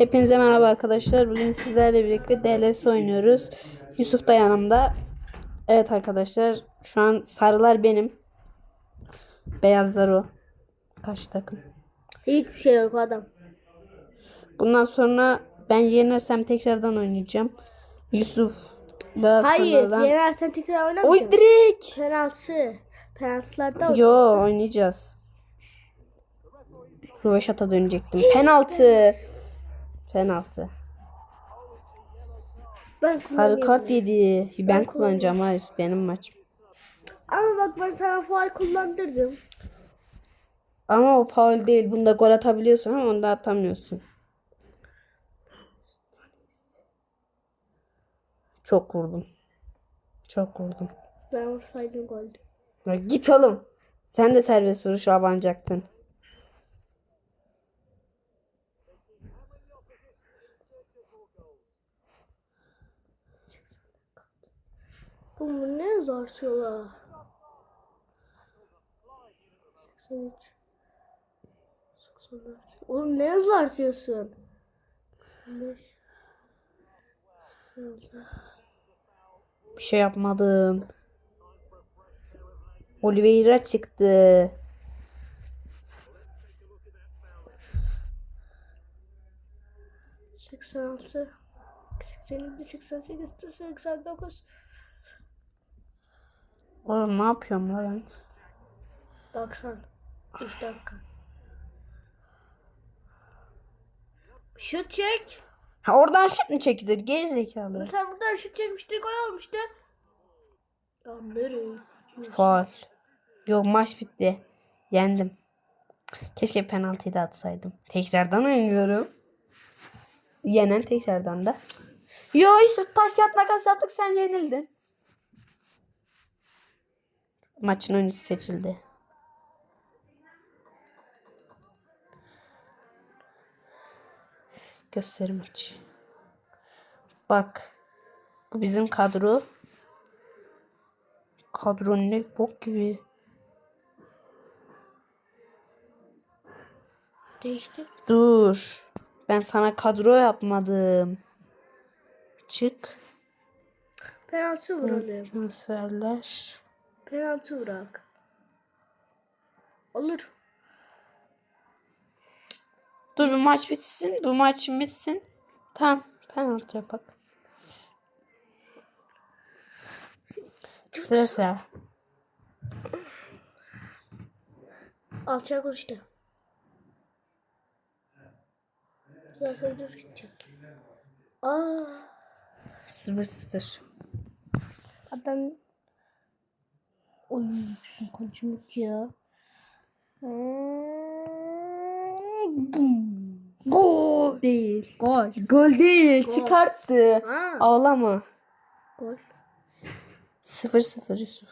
Hepinize merhaba arkadaşlar. Bugün sizlerle birlikte DLS oynuyoruz. Yusuf da yanımda. Evet arkadaşlar. Şu an sarılar benim. Beyazlar o. Kaç takım. Hiçbir şey yok adam. Bundan sonra ben yenersem tekrardan oynayacağım. Yusuf da Hayır, sonradan... yenersen tekrar Oy oynamayacaksın. direkt. Penaltı. Penaltılarda. Yo oynayacağız. Röveşata dönecektim. Penaltı. Penaltı. Ben Sarı kart yedi. Ben, Ben kullanacağım. Hayır benim maçım. Ama bak ben sana faal kullandırdım. Ama o faul değil. Bunda gol atabiliyorsun ama onda atamıyorsun. Çok vurdum. Çok vurdum. Ben vursaydım goldü. Git oğlum. Sen de serbest vuruş abanacaktın. Bu ne zor atıyorlar. 83. 84. Oğlum ne hızlı atıyorsun? 85. 86. Bir şey yapmadım. Oliveira çıktı. seksen altı, seksen yedi, seksen sekiz, seksen dokuz, Oğlum ne yapıyorum la ben? doksan. Üç dakika. Şut çek. Ha oradan şut mu çekilir? Geri zekalı. Sen buradan şut çekmiştin gol olmuştu. Ya nereye? Faul. Yok maç bitti. Yendim. Keşke penaltıyı da atsaydım. Tekrardan oynuyorum. Yenen tekrardan da. Yo işte taş kağıt makas yaptık sen yenildin. Maçın oyuncusu seçildi. Gösteri maçı. Bak. Bu bizim kadro. Kadro ne bok gibi. Değişti. Dur. Ben sana kadro yapmadım. Çık. Penaltı vuralım. Transferler. Penaltı bırak. Olur. Dur bu maç bitsin. Bu maç bitsin. Tamam. Penaltı yapak. Sıra sıra. Alçak vuruştu. Zaten düz gidecek. Aa, Sıfır sıfır. adam Oy, şu kaçmış ya. Gol değil. Gol. Gol değil. Çıkarttı. Ha, Ağlama. gol. Sıfır sıfır Yusuf.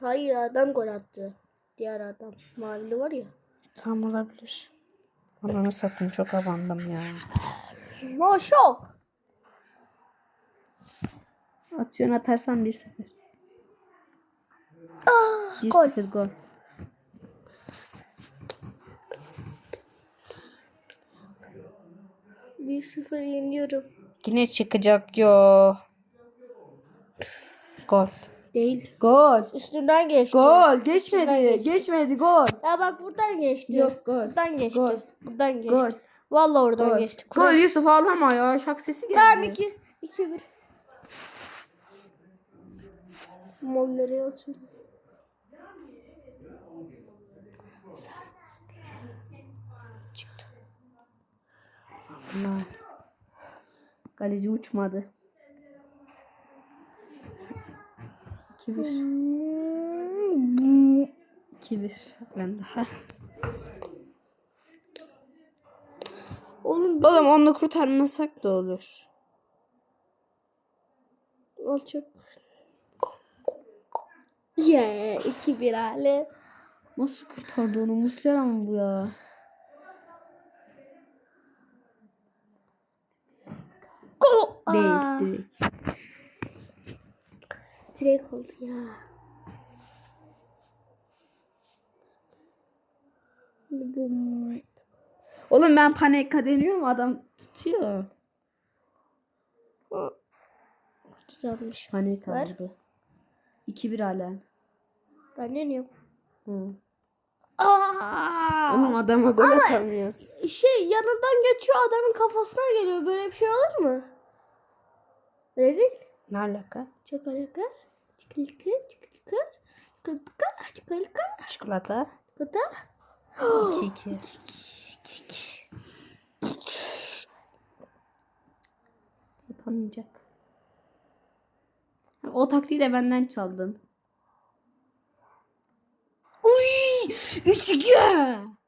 Hayır adam gol attı. Diğer adam. Mavili var ya. Tam olabilir. Ananı satayım çok abandım ya. No şok. Atıyorsun atarsan 1-0. Ah, 1-0 gol. Bir sıfır yeniyorum. Yine çıkacak yo. Gol. Değil. Gol. Üstünden geçti. Gol. Üstünden Geçmedi. geçti. Geçmedi gol. Ya bak buradan geçti. Yok, gol. Buradan geçti. Gol. Buradan geçti. Gol. Vallahi oradan Gol. geçti. Gol Yusuf ağlama ya. Şak sesi geldi. Tamam 2. 2 1. Mal nereye atıyor? Allah. Kaleci uçmadı. 2-1. 2-1. Ben daha. Oğlum Oğlum onu kurtarmasak da olur. alçak. Yeah, 2 1 hali. Nasıl kurtardı onu? Muslera mı bu ya? Değil Aa, direkt. Direkt oldu ya. Oğlum ben panika deniyorum adam tutuyor. Güzelmiş. Panika Ver. oldu. 2-1 hala. Ben deniyorum. Hı. Aa! Oğlum adama gol atamıyoruz. Şey yanından geçiyor adamın kafasına geliyor. Böyle bir şey olur mu? Rezil. Ne alaka? Çikolata. Çikolata. Çikolata. Çikolata. Çikolata. Çikolata. Çikolata. 2-2. Atamayacak. Ha, O taktiği de benden çaldın. Uy! 3-2!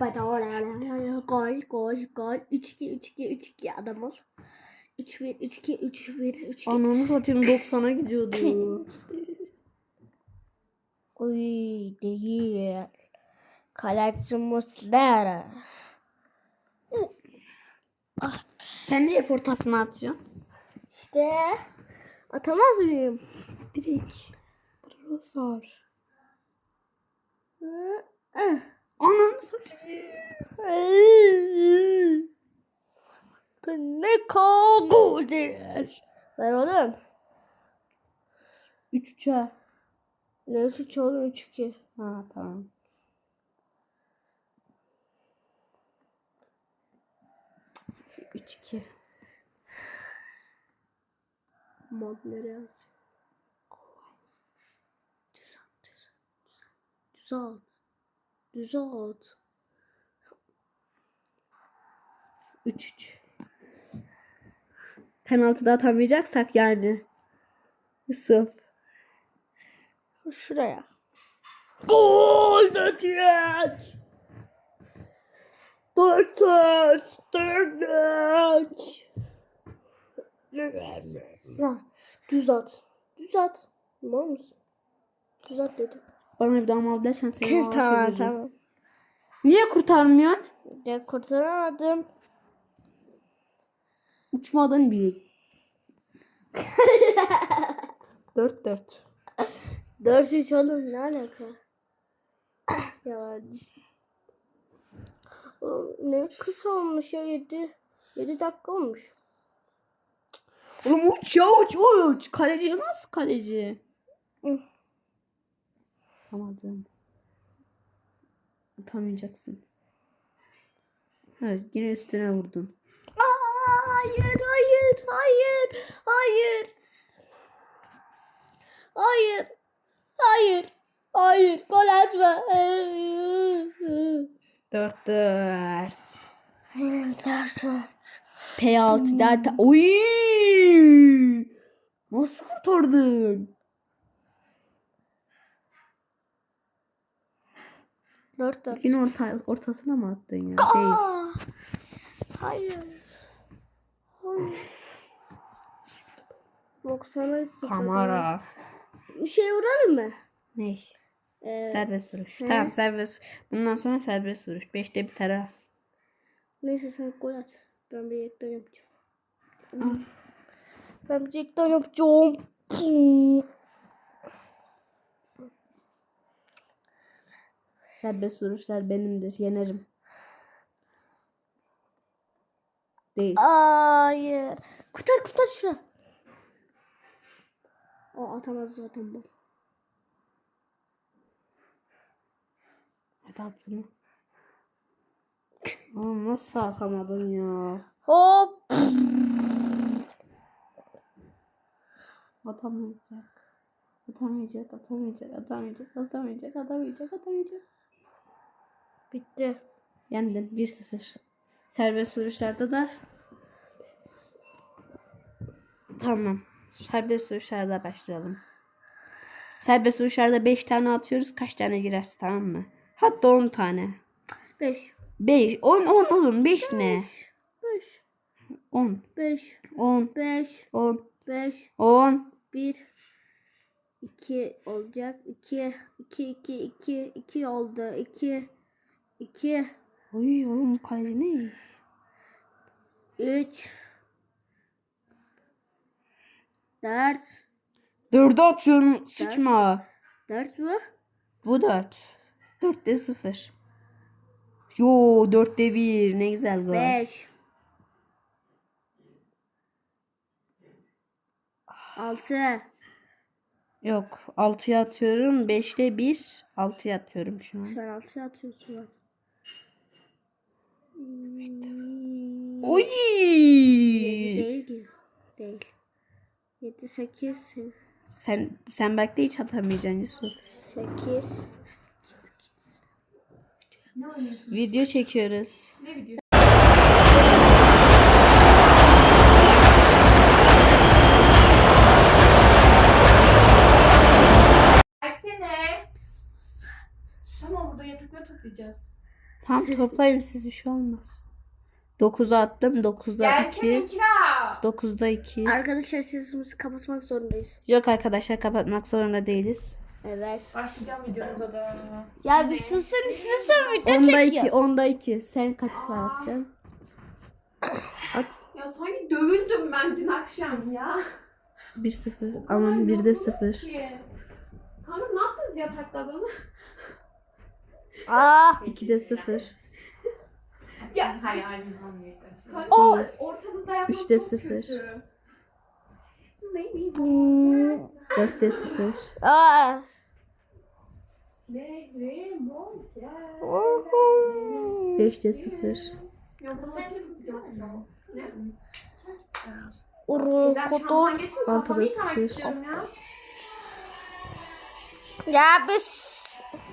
Bana oraya gol gol gol 3-2 3-2 3-2 adam ol. 3-1 3-2 3-1 3-2 Ananı satayım 90'a gidiyordu. Uy değil. Kaleci Muslera. Sen niye ortasına atıyorsun? İşte atamaz mıyım? Direkt. Brosar. Ananı satayım. Panika gol değil. Ver oğlum. 3-3'e. Ne suç oğlum 3-2. Ha tamam. Üç iki. Mod nereye az? Düz at, düz at, düz at. Düz at. Üç üç. Penaltı da atamayacaksak yani. Yusuf. Şuraya. Gol Dört Dört dört dört Ya, Düz at. Düz at. Var mısın? Düz at dedim. Bana bir daha mal dersen seni tamam çevireceğim. tamam. Niye kurtarmıyorsun? Ya kurtaramadım. Uçmadan bir. dört dört. Dört üç oğlum ne alaka? ya ne kısa olmuş ya yedi. Yedi dakika olmuş. Oğlum uç ya uç uç. Kaleci nasıl kaleci? Hı. Atamadım. Atamayacaksın. Evet yine üstüne vurdun. Aa, hayır hayır hayır hayır. Hayır. Hayır. Hayır. Gol atma. Dört dört. Dört. Penaltı da Oy! Nasıl kurtardın? Dört dört. Yine orta, ortasına mı attın ya? Değil. Aa, hayır. Hayır. Sıkıntı yok. Kamera. Bir şey vuralım mı? Ne? Ee, Serbest vuruş. he. Tamam serbest. Bundan sonra serbest vuruş. Beşte biter ha. neyse sen gol at. Ben bir yekten yapacağım. Al. Ben bir yekten yapacağım. Serbest vuruşlar benimdir. Yenerim. Değil. Hayır. Kurtar kurtar şunu. O atamaz zaten bu. Hadi at bunu. Oğlum nasıl atamadın ya? Hop. Atamayacak. Atamayacak, atamayacak, atamayacak, atamayacak, atamayacak, atamayacak. Bitti. Yendin 1-0. Serbest vuruşlarda da Tamam. Serbest vuruşlarda başlayalım. Serbest vuruşlarda 5 tane atıyoruz. Kaç tane girerse tamam mı? Hatta 10 tane. Beş. 5. 10 10 oğlum 5 ne? Beş. 10 Beş. 10 Beş. 10 Beş. 10 Bir. iki olacak. İki. İki. iki iki iki oldu. İki. İki. Oy oğlum kaleci ne? Üç. Dört. 4'e atıyorum sıçma. Dört mü? Bu 4. 4'te 0. Yo 4'te 1. Ne güzel gol. 5 6 Yok 6'ya atıyorum. 5'te 1. 6'ya atıyorum şu an. Sen 6 atıyorsun zaten. Oy! Değil ki. Değil. 7 8 Sen sen belki de hiç atamayacaksın Yusuf. 8 Ne oynuyorsun? Video çekiyoruz. Ne videosu? Versene. Susama burada yatakları toplayacağız. Tam Ses- toplayın siz bir şey olmaz. 9'a attım. 9'da Gelsene 2. Kira. 9'da 2. Arkadaşlar sesimizi kapatmak zorundayız. Yok arkadaşlar kapatmak zorunda değiliz. Evet. Başlayacağım videomuza da. Ya bir susun susun video 10'da 2. çekiyoruz. 10'da 2. Sen kaç tane atacaksın? At. Ya sanki dövüldüm ben dün akşam ya. 1-0. O kadar Aman 1'de yorgunum 0. ki. Kanka ne yaptınız yatakta bana? Aa. 2'de 0. Ya anlayacaksın. Oo. Kanka ortamızda yapmak Üçte çok sıfır. kötü. Maybe 4'te 0. Aa. Maybe more. 5'te 0. Ya bu sence bu güzel mi? Ne? Uru Ben şu an kutu. Altıda sıfır. ya. Biz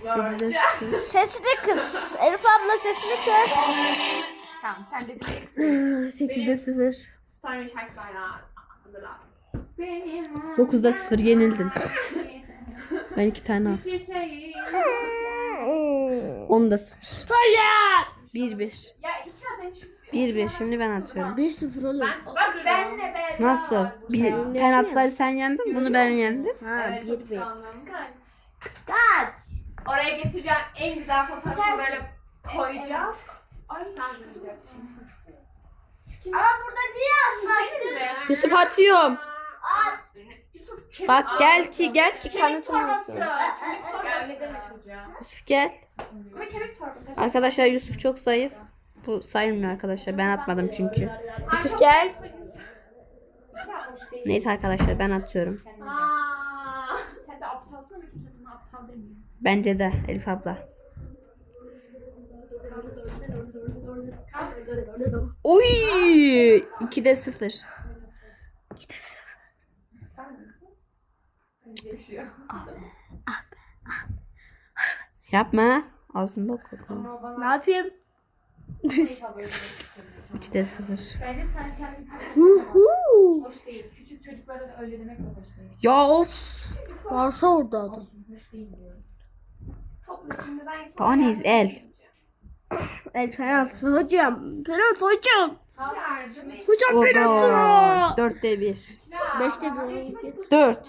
7'de 0. sesini kız. Elif abla sesini kız. Tamam sen de direkt 8'de 0. Starry şarkılarla hazırlan. Benim 9'da 0 yenildim. Ben 2 tane attım. çiçeğim. 10'da 0. Hayır. 1-1. Ya ikna sen şu... 1-1. Şimdi ben atıyorum. 1-0 oğlum. Bak benle beraber. Nasıl? Bir, penaltıları sen yendin. Bunu ben yendim. Ha Evet, çok 1-1. kıskandım. Kaç? Kaç? Oraya getireceğim en güzel fotoğrafı böyle koyacağım. Ay sen. Ama burada niye mi? Yusuf atıyorum. At. Yusuf kemik Bak gel ki gel ki Kemik kanıtın torbası. olsun. Kemik torbası. Öyle deme çocuğa. Yusuf gel. Ama kemik torbası. Arkadaşlar Yusuf çok zayıf. Bu sayılmıyor arkadaşlar. Ben atmadım çünkü. Yusuf gel. Neyse arkadaşlar ben atıyorum. Aa, sen de aptalsın ama kimse sana aptal demiyor. Bence de Elif abla. Oy! 2'de 0. Sen misin? Yaşıyor. Yapma. Ağzında koku. Ama bana Ne yapayım? 3'de 0. Bence sen kendini hoş değil. Küçük çocuklara da öyle demek de hoş değil. Ya of. Varsa orada adam. Hoş değil diyorum. Taneyiz, el. El penaltı hocam. Penaltı hocam. Hocam penaltı. Oba. 4'te 1. Ya, Beşte bir bak,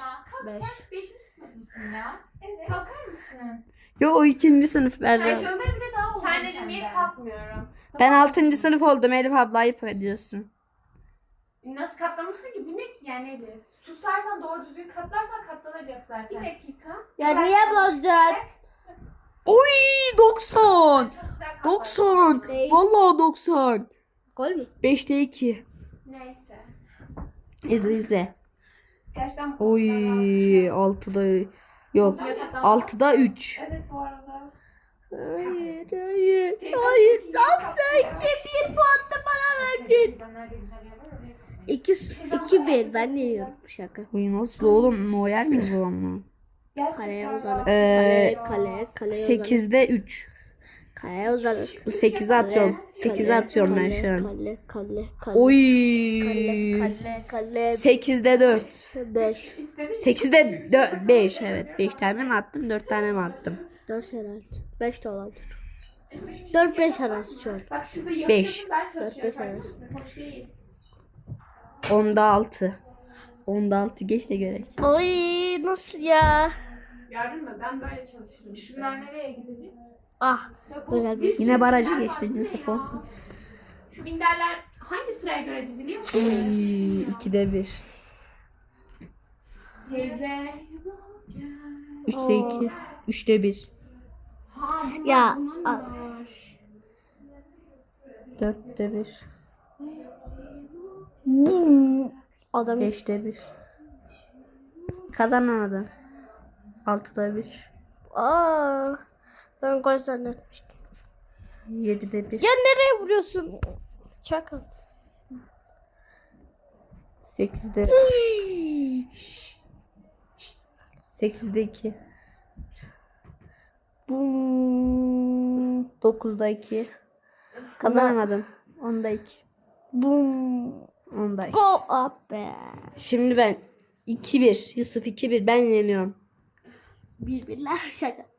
oyun yaşıma geç. git. 4. Ya, Kalk Beş. sen 5. sınıf mısın ya? Evet. Kalkar mısın? Yo o 2. sınıf Berra. şöyle bile daha oldu. Sen dedin niye kalkmıyorum? Ben 6. sınıf oldum Elif abla ayıp ediyorsun. Nasıl katlamışsın ki? Bu ne ki yani Elif? Susarsan doğru düzgün katlarsan katlanacak zaten. Bir dakika. Ya niye bozdun? Oy 90. Çok güzel katlar. 90. Değil. Vallahi 90. Gol mü? 5'te 2. Neyse. İzle izle. Gerçekten bu Oy kadar 6'da yok. Yataktan- 6'da 3. Evet bu arada. Hayır, hayır, hayır. Tam sanki bir puan da bana güzel oraya katlayın. 2 2 1 ben de yiyorum şaka. Oy nasıl oğlum Neuer mi bu ama? Kaleye Gerçekten uzanıp. Ee, Kaleye kaleye kaleye uzanıp. 8'de 3. Kaleye uzanıp. Bu 8'e atıyorum. 8'e atıyorum ben şu an. Kale kale kale. Oy. Kale kale kale. 8'de 4. 5. 8'de 4 5 evet. 5 tane mi attım 4 tane mi attım? 4 herhalde. 5 de olabilir. 4 5 arası şu an. Bak şurada Beş. yapıyorsun ben çalışıyorum. beş fark arası. 10'da 6. 10'da 6 geç de gerek. Oy nasıl ya? Gördün mü? Ben böyle çalışırım. Şunlar nereye gidecek? Ah Güzel bir- Yine barajı geçti Yusuf olsun. Şu minderler hangi sıraya göre diziliyor? Oy 2'de 1. Teyze. 3'te 2. Üçte bir. Ha, bunlar, Ya, bunlar a- var. Dörtte bir. Adam Beşte bir. Kazanamadı. Altıda bir. Aa, ben gol zannetmiştim. Yedide bir. Ya nereye vuruyorsun? Çakal. Sekizde. Sekizde iki. Bum. Dokuzda iki. Kazanamadım. Onda iki. Bum. Onda iki. Go up be. Şimdi ben 2-1. Yusuf 2-1. Ben yeniyorum. Birbirler şaka.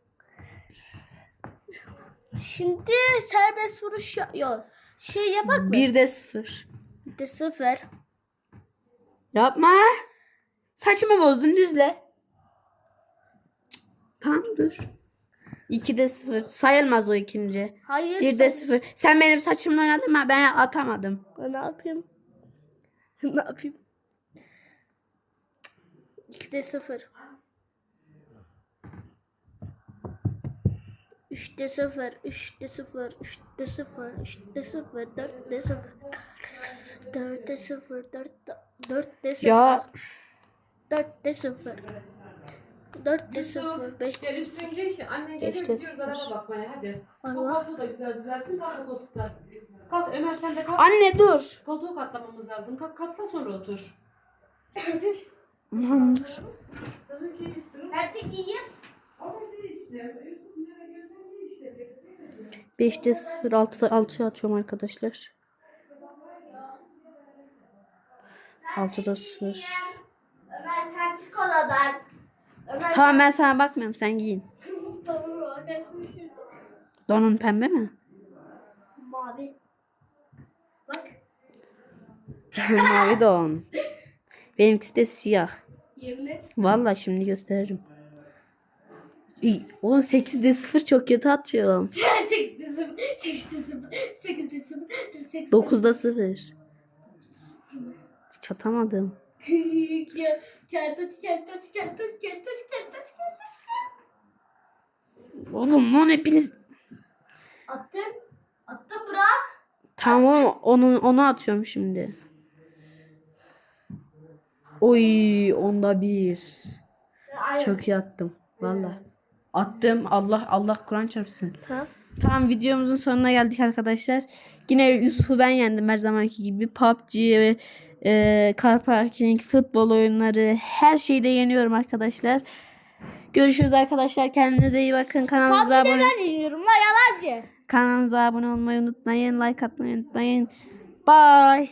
Şimdi serbest vuruş yok. Şey yapak mı? 1'de 0. Bir de sıfır. Yapma. Saçımı bozdun düzle. Tamam dur. 2'de 0. Sayılmaz o ikinci. Hayır. 1'de sen- 0. Sen benim saçımla oynadın mı? Ben atamadım. Ne yapayım? ne yapayım? İkide sıfır. Üçte sıfır, üçte sıfır, üçte sıfır, üçte sıfır, dörtte sıfır. Dörtte sıfır, dörtte, dörtte sıfır. Ya Dörtte sıfır. Dörtte sıfır, beş. Gel üstün giy. Annen geliyor gidiyoruz araba bakmaya hadi. Bu Allah. koltuğu da güzel düzeltin. Kalk koltukta. Kalk Ömer sen de kalk. anne dur. Koltuğu katlamamız lazım. Kalk katla sonra otur. Üstünü giy. Tamam dur. Üstünü giy üstünü. Nerede giyeyim? Ama giy işte. 5'te 0. 6'da 6'ya atıyorum arkadaşlar. 6'da 0. Ömer sen. Ömer Tamam ben sana bakmıyorum. Sen giyin. Donun pembe mi? Mavi. Bak. Mavi don. Benimkisi de siyah. Yemin et. Vallahi şimdi gösteririm. Oğlum 8'de 0 çok kötü atıyorum. Sekizde sıfır. Sekizde sıfır. Sekizde sıfır. Sekizde 9'da 0. Hiç atamadım. Oğlum lan hepiniz... Attın. Attın bırak. Tamam oğlum, onu, onu atıyorum şimdi. Oy onda bir. Çok iyi attım. Attım. Allah Allah Kur'an çarpsın. Tamam. Tamam videomuzun sonuna geldik arkadaşlar. Yine Yusuf'u ben yendim her zamanki gibi. PUBG, ve, e, car parking, futbol oyunları her şeyi de yeniyorum arkadaşlar. Görüşürüz arkadaşlar. Kendinize iyi bakın. Kanalımıza PUBG'de abone ben yiyorum la yalancı. kanalımıza abone olmayı unutmayın. Like atmayı unutmayın. Bye.